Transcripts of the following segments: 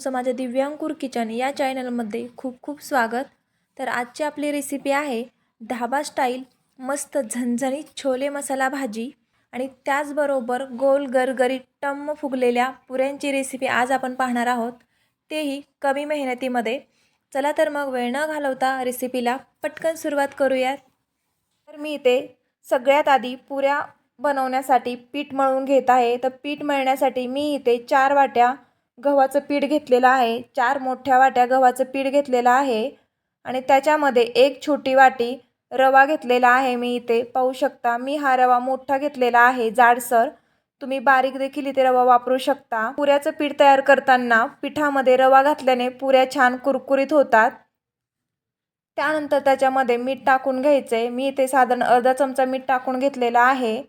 तुमचं माझ्या दिव्यांकूर किचन या चॅनलमध्ये खूप खूप स्वागत. तर आजची आपली रेसिपी आहे धाबा स्टाईल मस्त झणझणीत छोले मसाला भाजी आणि त्याचबरोबर गोल गरगरीत टम्म फुगलेल्या पुऱ्यांची रेसिपी आज आपण पाहणार आहोत. तेही कमी मेहनतीमध्ये. चला तर मग वेळ न घालवता रेसिपीला पटकन सुरुवात करूयात. तर मी इथे सगळ्यात आधी पुऱ्या बनवण्यासाठी पीठ मळून घेत आहे. तर पीठ मळण्यासाठी मी इथे चार वाट्या गव्हाचं पीठ घेतलेलं आहे. चार मोठ्या वाट्या गव्हाचं पीठ घेतलेलं आहे. आणि त्याच्यामध्ये एक छोटी वाटी रवा घेतलेला आहे मी इथे. पाहू शकता मी हा रवा मोठा घेतलेला आहे जाडसर. तुम्ही बारीक देखील इथे रवा वापरू शकता. पुऱ्याचं पीठ तयार करताना पिठामध्ये रवा घातल्याने पुऱ्या छान कुरकुरीत होतात. त्यानंतर त्याच्यामध्ये मीठ टाकून घ्यायचं आहे मी इथे साधारण अर्धा चमचा मीठ टाकून घेतलेला आहे.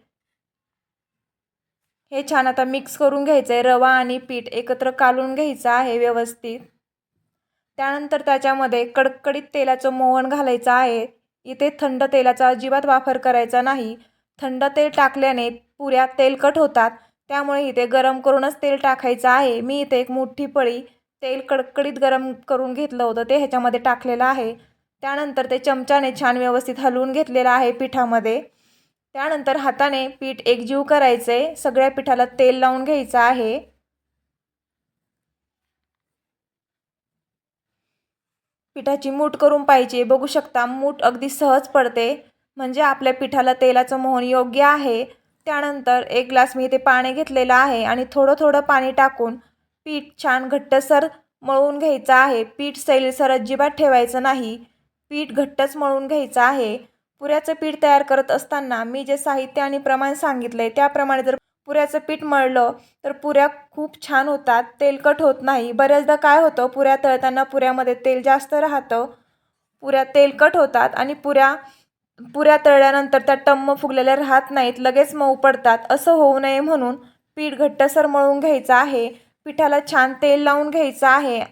हे छान आता मिक्स करून घ्यायचं आहे रवा आणि पीठ एकत्र कालून घ्यायचं आहे व्यवस्थित. त्यानंतर त्याच्यामध्ये कडकडीत तेलाचं मोहन घालायचं आहे. इथे थंड तेलाचा अजिबात वापर करायचा नाही. थंड तेल टाकल्याने पुऱ्या तेलकट होतात. त्यामुळे इथे गरम करूनच तेल टाकायचं आहे. मी इथे एक मोठी पळी तेल कडकडीत गरम करून घेतलं होतं. ते ह्याच्यामध्ये टाकलेलं आहे. त्यानंतर ते चमच्याने छान व्यवस्थित हलवून घेतलेलं आहे पिठामध्ये. त्यानंतर हाताने पीठ एकजीव करायचे. सगळ्या पिठाला तेल लावून घ्यायचं आहे. पिठाची मूठ करून पाहिजे. बघू शकता मूठ अगदी सहज पडते. म्हणजे आपल्या पिठाला तेलाचं मोहन योग्य आहे. त्यानंतर एक ग्लास मी इथे पाणी घेतलेलं आहे आणि थोडं थोडं पाणी टाकून पीठ छान घट्टसर मळून घ्यायचं आहे. पीठ सैलसर अजिबात ठेवायचं नाही. पीठ घट्टच मळून घ्यायचं आहे. पुऱ्याचं पीठ तयार करत असताना मी जे साहित्य आणि प्रमाण सांगितलं आहे त्याप्रमाणे जर पुऱ्याचं पीठ मळलं तर पुऱ्या खूप छान होतात तेलकट होत नाही. बऱ्याचदा काय होतं पुऱ्या तळताना पुऱ्यामध्ये तेल जास्त राहतं पुऱ्या तेलकट होतात आणि पुऱ्या पुऱ्या तळल्यानंतर त्या टम्म फुगलेल्या राहत नाहीत लगेच मऊ पडतात. असं होऊ नये म्हणून पीठ घट्टसर मळून घ्यायचं आहे. पिठाला छान तेल लावून घ्यायचं आहे.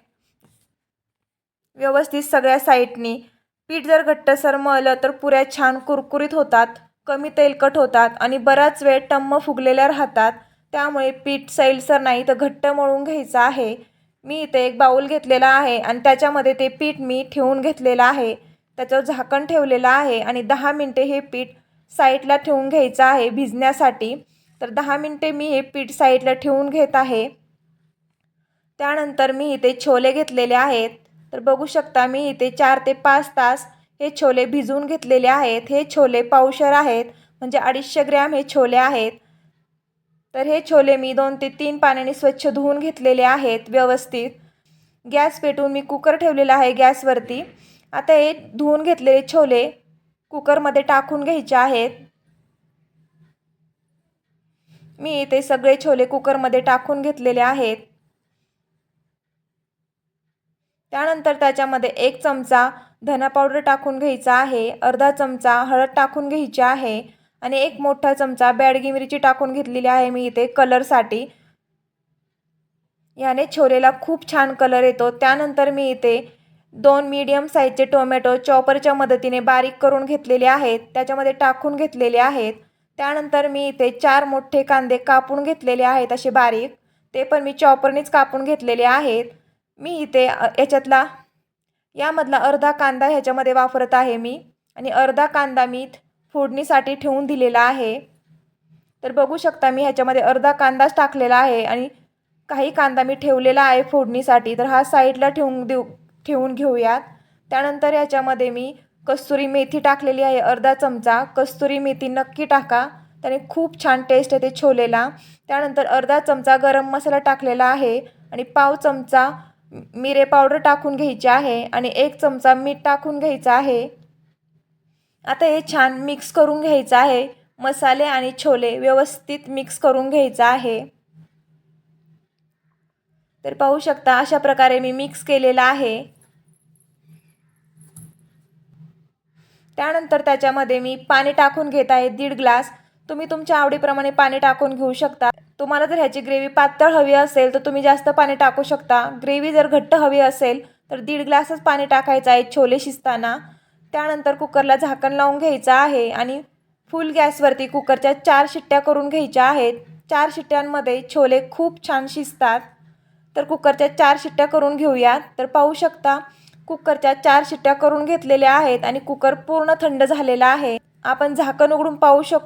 व्यवस्थित सगळ्या साईडनी पीठ जर घट्टसर मळलं तर पुऱ्या छान कुरकुरीत होतात कमी तेलकट होतात आणि बराच वेळ टम्म फुगलेल्या राहतात. त्यामुळे पीठ सैलसर नाही तर घट्ट मळून घ्यायचं आहे. मी इथे एक बाऊल घेतलेला आहे आणि त्याच्यामध्ये ते पीठ मी ठेवून घेतलेलं आहे. त्याचं झाकण ठेवलेलं आहे आणि दहा मिनटे हे पीठ साईडला ठेवून घ्यायचं आहे भिजण्यासाठी. तर दहा मिनटे मी हे पीठ साईडला ठेवून घेत आहे. त्यानंतर मी इथे छोले घेतलेले आहेत. तर बघू शकता मी इथे चार ते पाच तास हे छोले भिजवून घेतलेले आहेत. हे छोले पावशर आहेत. म्हणजे अडीचशे ग्रॅम हे छोले आहेत. तर हे छोले मी दोन ते तीन पाण्याने स्वच्छ धुवून घेतलेले आहेत व्यवस्थित. गॅस पेटवून मी कुकर ठेवलेला आहे गॅसवरती. आता हे धुवून घेतलेले छोले कुकरमध्ये टाकून घ्यायचे आहेत. मी इथे सगळे छोले कुकरमध्ये टाकून घेतलेले आहेत. त्यानंतर त्याच्यामध्ये एक चमचा धना पावडर टाकून घ्यायचा आहे अर्धा चमचा हळद टाकून घ्यायची आहे आणि एक मोठा चमचा बॅडगी मिरची टाकून घेतलेली आहे मी इथे कलरसाठी याने छोलेला खूप छान कलर येतो. त्यानंतर मी इथे दोन मीडियम साईजचे टोमॅटो चॉपरच्या मदतीने बारीक करून घेतलेले आहेत त्याच्यामध्ये टाकून घेतलेले आहेत. त्यानंतर मी इथे चार मोठे कांदे कापून घेतलेले आहेत असे बारीक. ते पण मी चॉपरनेच कापून घेतलेले आहेत. मी इथे याच्यातला यामधला अर्धा कांदा ह्याच्यामध्ये वापरत आहे मी. आणि अर्धा कांदा मी फोडणीसाठी ठेवून दिलेला आहे. तर बघू शकता मी ह्याच्यामध्ये अर्धा कांदाच टाकलेला आहे आणि काही कांदा मी ठेवलेला आहे फोडणीसाठी. तर हा साईडला ठेवून देऊ ठेवून घेऊयात. त्यानंतर याच्यामध्ये मी कस्तुरी मेथी टाकलेली आहे अर्धा चमचा. कस्तुरी मेथी नक्की टाका. त्याने खूप छान टेस्ट येते छोलेला. त्यानंतर अर्धा चमचा गरम मसाला टाकलेला आहे आणि पाव चमचा मिरे पावडर टाकून घ्यायची आहे आणि एक चमचा मीठ टाकून घ्यायचं आहे. आता हे छान मिक्स करून घ्यायचं आहे. मसाले आणि छोले व्यवस्थित मिक्स करून घ्यायचं आहे. तर पाहू शकता अशा प्रकारे मी मिक्स केलेला आहे. त्यानंतर त्याच्यामध्ये मी पाणी टाकून घेत आहे दीड ग्लास. तुम्ही तुमच्या आवडीप्रमाणे पाणी टाकून घेऊ शकता. तुम्हाला जर ह्याची ग्रेव्ही पातळ हवी असेल तर तुम्ही जास्त पाणी टाकू शकता. ग्रेव्ही जर घट्ट हवी असेल तर दीड ग्लासच पाणी टाकायचं आहे छोले शिजताना. त्यानंतर कुकरला झाकण लावून घ्यायचं आहे आणि फुल गॅसवरती कुकरच्या चार शिट्ट्या करून घ्यायच्या आहेत. चार शिट्ट्यांमध्ये छोले खूप छान शिजतात. तर कुकरच्या चार शिट्ट्या करून घेऊयात. तर पाहू शकता कुकरच्या चार शिट्ट्या करून घेतलेल्या आहेत आणि कुकर पूर्ण थंड झालेला आहे. आपण झाकण उघडून पाहू शक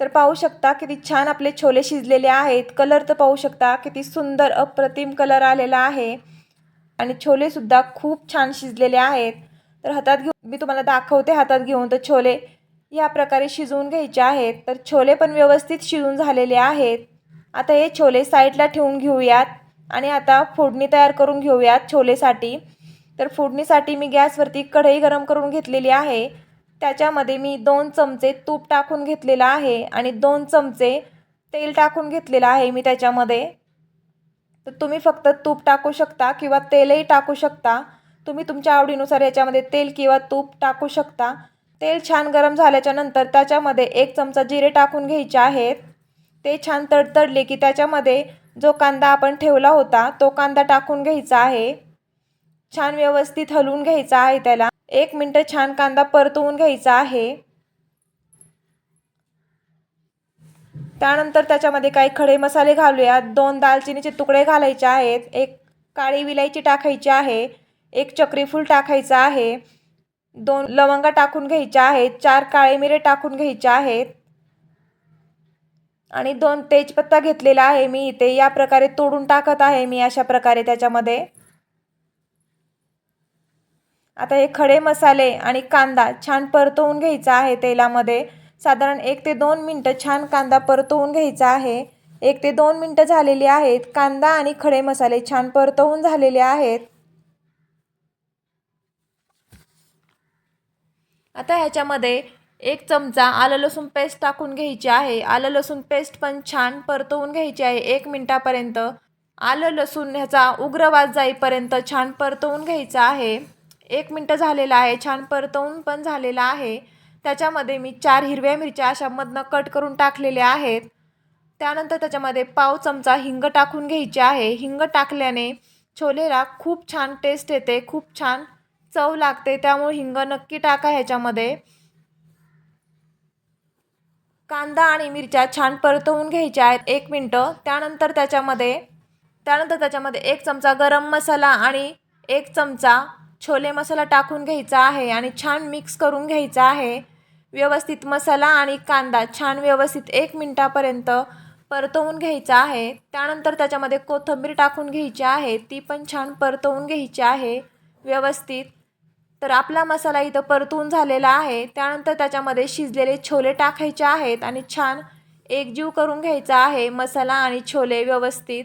तर पाहू शकता किती छान आपले छोले शिजलेले आहेत. कलर तर पाहू शकता किती सुंदर अप्रतिम कलर आलेला आहे. आणि छोलेसुद्धा खूप छान शिजलेले आहेत. तर हातात घेऊन मी तुम्हाला दाखवते हातात घेऊन. तर छोले या प्रकारे शिजवून घ्यायचे आहेत. तर छोले पण व्यवस्थित शिजून झालेले आहेत. आता हे छोले साईडला ठेवून घेऊयात. आणि आता फोडणी तयार करून घेऊयात छोलेसाठी. तर फोडणीसाठी मी गॅसवरती कढई गरम करून घेतलेली आहे. त्याच्यामध्ये मी दोन चमचे तूप टाकून घेतलेलं आहे आणि दोन चमचे तेल टाकून घेतलेलं आहे मी त्याच्यामध्ये. तर तुम्ही फक्त तूप टाकू शकता किंवा तेलही टाकू शकता. तुम्ही तुमच्या आवडीनुसार याच्यामध्ये तेल किंवा तूप टाकू शकता. तेल छान गरम झाल्याच्यानंतर त्याच्यामध्ये एक चमचा जिरे टाकून घ्यायचे आहेत. ते छान तडतडले की त्याच्यामध्ये जो कांदा आपण ठेवला होता तो कांदा टाकून घ्यायचा आहे. छान व्यवस्थित हलवून घ्यायचा आहे त्याला. एक मिनटं छान कांदा परतवून घ्यायचा आहे. त्यानंतर त्याच्यामध्ये काही खडे मसाले घालूयात दोन दालचिनीचे तुकडे घालायचे आहेत. एक काळी विलायची टाकायची आहे. एक चक्रीफूल टाकायचं आहे. दोन लवंगा टाकून घ्यायच्या आहेत. चार काळे मिरे टाकून घ्यायचे आहेत. आणि दोन तेजपत्ता घेतलेला आहे. मी इथे या प्रकारे तोडून टाकत आहे. मी अशा प्रकारे त्याच्यामध्ये आता हे खडे मसाले आणि कांदा छान परतवून घ्यायचा आहे तेलामध्ये. साधारण एक ते दोन मिनटं छान कांदा परतवून घ्यायचा आहे. एक ते दोन मिनटं झालेली आहेत. कांदा आणि खडे मसाले छान परतवून झालेले आहेत. आता ह्याच्यामध्ये एक चमचा आलं लसूण पेस्ट टाकून घ्यायची आहे. आलं लसूण पेस्ट पण छान परतवून घ्यायची आहे. एक मिनटापर्यंत. आलं लसूण ह्याचा उग्र वास जाईपर्यंत छान परतवून घ्यायचा आहे. एक मिनटं झालेलं आहे छान परतवून पण झालेलं आहे. त्याच्यामध्ये मी चार हिरव्या मिरच्या अशा मधनं कट करून टाकलेल्या आहेत. त्यानंतर त्याच्यामध्ये पाव चमचा हिंग टाकून घ्यायचे आहे. हिंग टाकल्याने छोलेला खूप छान टेस्ट येते खूप छान चव लागते. त्यामुळे हिंग नक्की टाका ह्याच्यामध्ये. कांदा आणि मिरच्या छान परतवून घ्यायच्या आहेत. एक मिनटं. त्यानंतर त्याच्यामध्ये त्यानंतर त्याच्यामध्ये एक चमचा गरम मसाला आणि एक चमचा छोले मसाला टाकून घ्यायचा आहे आणि छान मिक्स करून घ्यायचा आहे. व्यवस्थित मसाला आणि कांदा छान व्यवस्थित एक मिनटापर्यंत परतवून घ्यायचा आहे. त्यानंतर त्याच्यामध्ये कोथिंबीर टाकून घ्यायची आहे. ती पण छान परतवून घ्यायची आहे. व्यवस्थित. तर आपला मसाला इथं परतून झालेला आहे. त्यानंतर त्याच्यामध्ये शिजलेले छोले टाकायचे आहेत आणि छान एकजीव करून घ्यायचा आहे मसाला आणि छोले व्यवस्थित.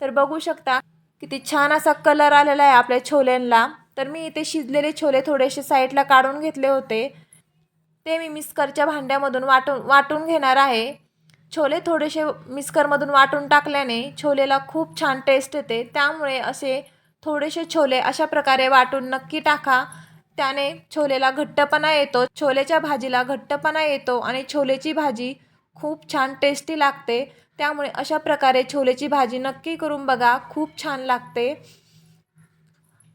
तर बघू शकता किती छान असा कलर आलेला आहे आपल्या छोल्यांना तर मी इथे शिजलेले छोले थोडेसे साईडला काढून घेतले होते. ते मी मिस्करच्या भांड्यामधून वाटून वाटून घेणार आहे. छोले थोडेसे मिस्करमधून वाटून टाकल्याने छोलेला खूप छान टेस्ट येते. त्यामुळे असे थोडेसे छोले अशा प्रकारे वाटून नक्की टाका. त्याने छोलेला घट्टपणा येतो छोलेच्या भाजीला घट्टपणा येतो आणि छोलेची भाजी खूप छान टेस्टी लागते. त्यामुळे अशा प्रकारे छोलेची भाजी नक्की करून बघा खूप छान लागते.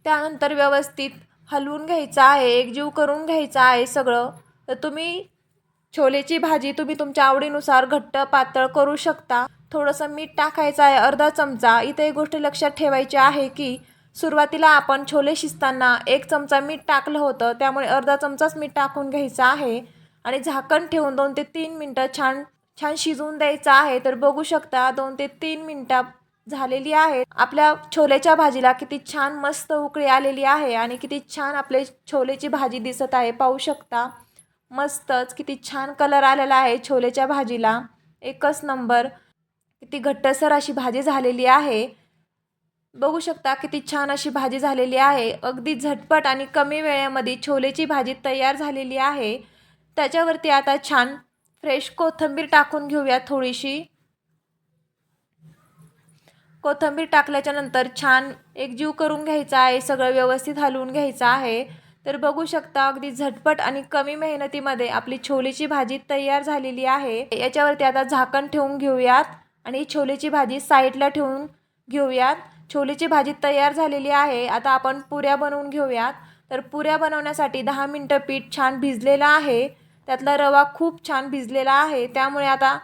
त्यानंतर व्यवस्थित हलवून घ्यायचं आहे एकजीव करून घ्यायचं आहे सगळं. तर तुम्ही छोलेची भाजी तुम्ही तुमच्या आवडीनुसार घट्ट पातळ करू शकता. थोडंसं मीठ टाकायचं आहे अर्धा चमचा. इथे एक गोष्ट लक्षात ठेवायची आहे की सुरुवातीला आपण छोले शिजताना एक चमचा मीठ टाकलं होतं त्यामुळे अर्धा चमचाच मीठ टाकून घ्यायचं आहे. आणि झाकण ठेवून दोन ते तीन मिनटं छान छान शिजवून द्यायचं आहे. तर बघू शकता दोन ते तीन मिनटं झालेली आहे. आपल्या छोल्याच्या भाजीला किती छान मस्त उकळी आलेली आहे आणि किती छान आपले छोलेची भाजी दिसत आहे. पाहू शकता मस्तच किती छान कलर आलेला आहे छोलेच्या भाजीला. एकच नंबर किती घट्टसर अशी भाजी झालेली आहे. बघू शकता किती छान अशी भाजी झालेली आहे. अगदी झटपट आणि कमी वेळेमध्ये छोलेची भाजी तयार झालेली आहे. त्याच्यावरती आता छान फ्रेश कोथिंबीर टाकून घेऊया थोडीशी. कोथिंबीर टाकल्याच्यानंतर छान एकजीव करून घ्यायचा आहे सगळं व्यवस्थित हलवून घ्यायचं आहे. तर बघू शकता अगदी झटपट आणि कमी मेहनतीमध्ये आपली छोलेची भाजी तयार झालेली आहे. याच्यावरती आता झाकण ठेवून घेऊयात आणि छोलीची छोलेची भाजी साईडला ठेवून घेऊयात. छोलेची भाजी तयार झालेली आहे. आता आपण पुऱ्या बनवून घेऊयात. तर पुऱ्या बनवण्यासाठी दहा मिनटं पीठ छान भिजलेलं आहे. त्यातला रवा खूप छान भिजलेला आहे. त्यामुळे आता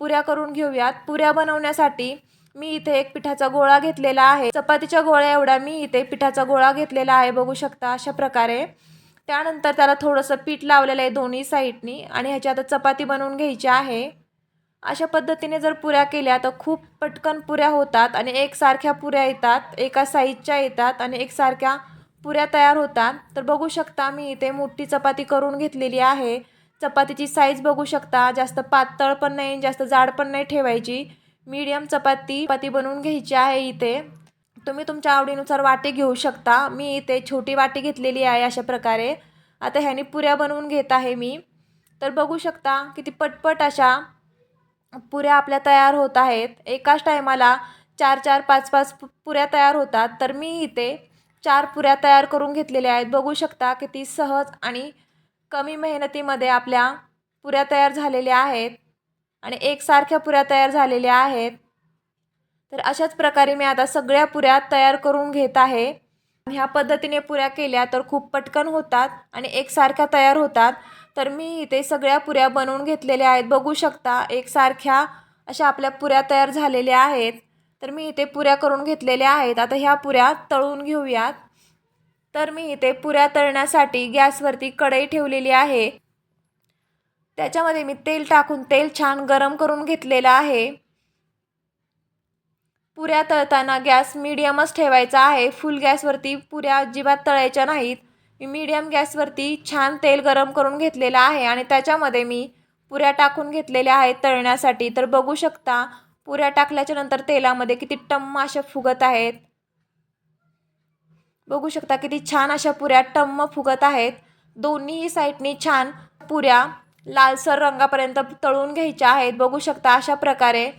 पुऱ्या करून घेऊयात. पुऱ्या बनवण्यासाठी मी इथे एक पिठाचा गोळा घेतलेला आहे. चपातीच्या गोळ्या एवढा मी इथे पिठाचा गोळा घेतलेला आहे बघू शकता अशा प्रकारे. त्यानंतर त्याला थोडंसं पीठ लावलेलं आहे दोन्ही साईडनी आणि ह्याची आता चपाती बनवून घ्यायची आहे. अशा पद्धतीने जर पुऱ्या केल्या तर खूप पटकन पुऱ्या होतात आणि एकसारख्या पुऱ्या येतात एका साईजच्या येतात आणि एकसारख्या पुऱ्या तयार होतात. तर बघू शकता मी इथे मोठी चपाती करून घेतलेली आहे. चपातीची साईज बघू शकता जास्त पातळ पण नाही जास्त जाड पण नाही ठेवायची. मीडियम चपाती चपाती बनवून घ्यायची आहे इथे. तुम्ही तुमच्या आवडीनुसार वाटी घेऊ शकता. मी इथे छोटी वाटी घेतलेली आहे अशा प्रकारे. आता ह्याने पुऱ्या बनवून घेत आहे मी. तर बघू शकता किती पटपट अशा पुऱ्या आपल्या तयार होत आहेत. एकाच टायमाला चार चार पाच पाच पु- पुऱ्या तयार होतात. तर मी इथे चार पुऱ्या तयार करून घेतलेल्या आहेत. बघू शकता किती सहज आणि कमी मेहनतीमध्ये आपल्या पुऱ्या तयार झालेल्या आहेत. आणि एकसारख्या पुऱ्या तयार झालेल्या आहेत. तर अशाच प्रकारे मी आता सगळ्या पुऱ्या तयार करून घेत आहे. ह्या पद्धतीने पुऱ्या केल्या तर खूप पटकन होतात आणि एकसारख्या तयार होतात. तर मी इथे सगळ्या पुऱ्या बनवून घेतलेल्या आहेत. बघू शकता एकसारख्या अशा आपल्या पुऱ्या तयार झालेल्या आहेत. तर मी इथे पुऱ्या करून घेतलेल्या आहेत. आता ह्या पुऱ्या तळून घेऊयात. तर मी इथे पुऱ्या तळण्यासाठी गॅसवरती कढई ठेवलेली आहे. त्याच्यामध्ये मी तेल टाकून तेल छान गरम करून घेतलेलं आहे. पुऱ्या तळताना गॅस मिडियमच ठेवायचा आहे. फुल गॅसवरती पुऱ्या अजिबात तळायच्या नाहीत. मी मीडियम गॅसवरती छान तेल गरम करून घेतलेलं आहे आणि त्याच्यामध्ये मी पुऱ्या टाकून घेतलेल्या आहेत तळण्यासाठी. तर बघू शकता पुऱ्या टाकल्याच्या नंतर तेलामध्ये किती टम्म अशा फुगत आहेत. बघू शकता किती छान अशा पुऱ्या टम्म फुगत आहेत. दोन्हीही साईडनी छान पुऱ्या लालसर रंगापर्यंत तळून घ्यायच्या आहेत. बघू शकता अशा प्रकारे.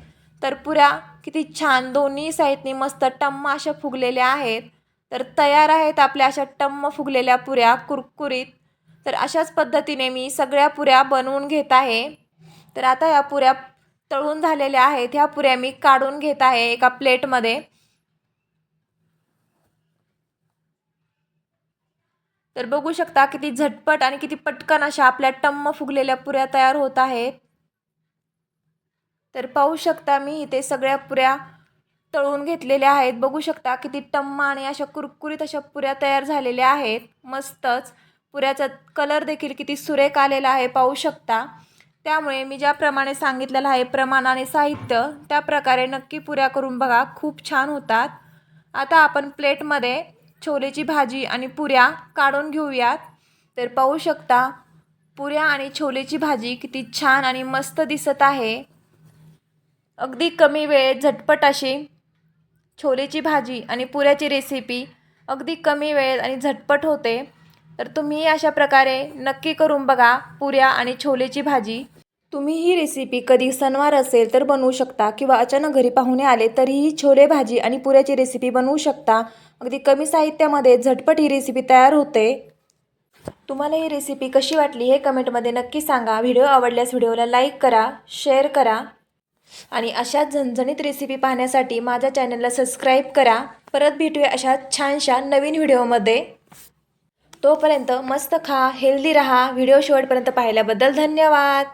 तर पुऱ्या किती छान. दोन्ही साईडनी मस्त टम्म अशा फुगलेल्या आहेत. तर तयार आहेत आपल्या अशा टम्म फुगलेल्या पुऱ्या कुरकुरीत. तर अशाच पद्धतीने मी सगळ्या पुऱ्या बनवून घेत आहे. तर आता या पुऱ्या तळून झालेल्या आहेत. ह्या पुऱ्या मी काढून घेत आहे एका प्लेटमध्ये. तर बघू शकता किती झटपट आणि किती पटकन अशा आपल्या टम्म फुगलेल्या पुऱ्या तयार होत आहेत. तर पाहू शकता मी इथे सगळ्या पुऱ्या तळून घेतलेल्या आहेत. बघू शकता किती टम्म आणि अशा कुरकुरीत अशा पुऱ्या तयार झालेल्या आहेत. मस्तच. पुऱ्याचा कलर देखील किती सुरेख आलेला आहे पाहू शकता. त्यामुळे मी ज्याप्रमाणे सांगितलेलं आहे प्रमाण आणि साहित्य त्या प्रकारे नक्की पुऱ्या करून बघा. खूप छान होतात. आता आपण प्लेटमध्ये छोलेची भाजी आणि पुऱ्या काढून घेऊयात. तर पाहू शकता पुऱ्या आणि छोलेची भाजी किती छान आणि मस्त दिसत आहे. अगदी कमी वेळेत झटपट अशी छोलेची भाजी आणि पुऱ्याची रेसिपी अगदी कमी वेळेत आणि झटपट होते. तर तुम्ही अशा प्रकारे नक्की करून बघा पुऱ्या आणि छोलेची भाजी. तुम्ही ही रेसिपी कधी सणवार असेल तर बनवू शकता किंवा अचानक घरी पाहुणे आले तरीही छोले भाजी आणि पुऱ्याची रेसिपी बनवू शकता. अगदी कमी साहित्यामध्ये झटपट ही रेसिपी तयार होते. तुम्हाला ही रेसिपी कशी वाटली हे कमेंटमध्ये नक्की सांगा. व्हिडिओ आवडल्यास व्हिडिओला लाईक करा शेअर करा आणि अशाच झणझणीत रेसिपी पाहण्यासाठी माझ्या चॅनलला सबस्क्राईब करा. परत भेटूया अशा छानशा नवीन व्हिडिओमध्ये. तोपर्यंत मस्त खा हेल्दी राहा. व्हिडिओ शेवटपर्यंत पाहिल्याबद्दल धन्यवाद.